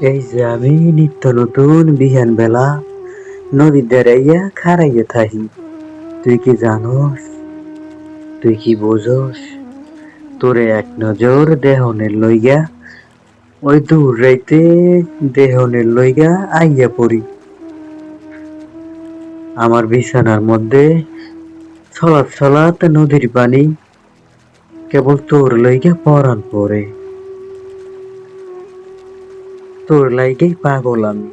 এই যে আমি নিত্য নতুন বিহান বেলা নদীর দাঁড়াইয়া খারাইয়া থাকি তুই কি জানোস? তুই কি বোঝস? তোরে এক নজর দেহনের লইগা, ওই দূর রাইতে দেহনের লইগা আইয়া পড়ি। আমার বিছানার মধ্যে ছলাৎ ছলাৎ নদীর পানি কেবল তোর লইগা পরান পড়ে তোর লাইগাই পাগল আমি।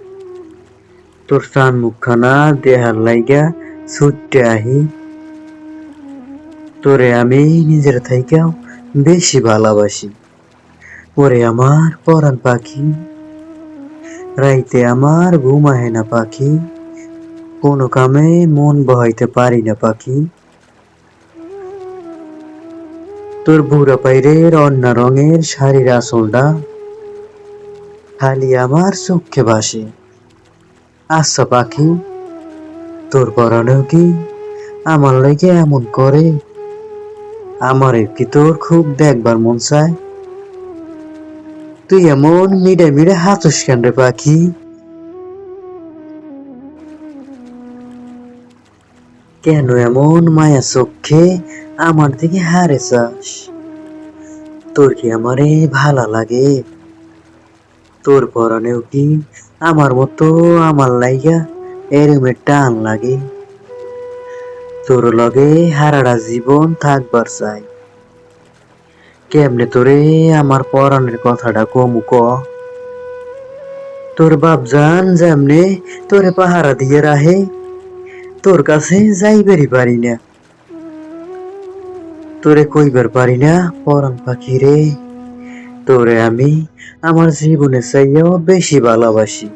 তোর চান মুখখানা দেহার লাইগা ছুটতে আহি। তোরে আমি নিজের থাইকাও বেশি ভালোবাসি। ওরে আমার পরাণ পাখি। রাইতে আমার ঘুম আহে না পাখি। কোনো কামে মন বহাইতে পারি না পাখি। তোর বুড়া পাইরের অন্য রঙের শাড়ির আসলটা খালি আমার চোখে বাসে আচ্ছা পাখি, তোর পরাণেও কি আমার লাগে এমন করে? আমার কি তোর খুব দেখবার মন চায়? তুই এমন মিডে মিডে হাতুস কেন রে পাখি? কেন এমন মায়া চোখে আমার দিকে হারে চাস তোর কি আমারে ভালা লাগে? তোর পরানেও কি আমার মতো আমার লাইগা এরমের টান লাগে? তোর লগে হারাটা জীবন থাকবার চাই। কেমনে তোরে আমার পরাণের কথাটা কমু ক? তোর বাপ জান যেমনে তোরে পাহারা দিয়ে রাহে, তোর কাছে যাইবেরই পারি না। তোরে কইবার পারি না পরাণ পাখি রে তোরে আমি আমার জীবনে চাইয়াও বেশি ভালোবাসি।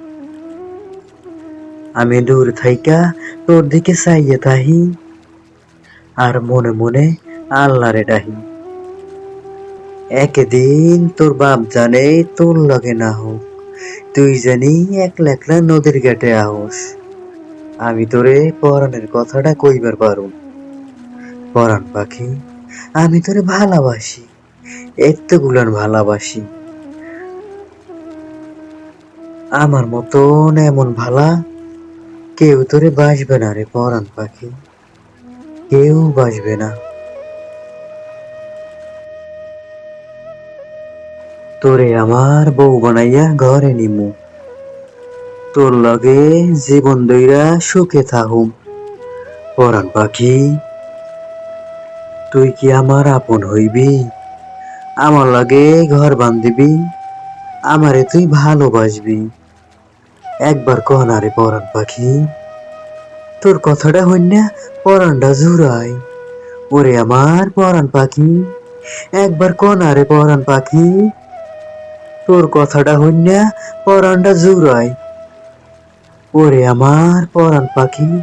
আমি দূর থাইকা তোর দিকে চাইয়ে তাহি, আর মনে মনে আল্লাহরে ডাহি। একদিন তোর বাপ জানে তোর লগে না হোক, তুই জানি একলা একলা নদীর ঘাটে আহস। আমি তোরে পরাণের কথাটা কইবার পারুম। পরাণ পাখি আমি তোরে ভালোবাসি এতগুলান ভালোবাসি। আমার মতন এমন ভালা কেউ তোরে বাসবে না রে পরাণ পাখি, কেউ বাসবে না। তোরে আমার বউ বানাইয়া ঘরে নিমু, তোর লগে জীবন দইরা সুখে থাহুম। পরাণ পাখি তুই কি আমার আপন হইবি? আমার লগে ঘর বান্ধিবি। আমারে তুই ভালোবাসবি। একবার কহ না রে পরাণ পাখি। তোর কথাটা হইনা পরাণটা জুড়াই। ওরে আমার পরাণ পাখি, একবার কহ না রে পরাণ পাখি। তোর কথাটা হইনা পরাণটা জুড়াই। ওরে আমার পরাণ পাখি।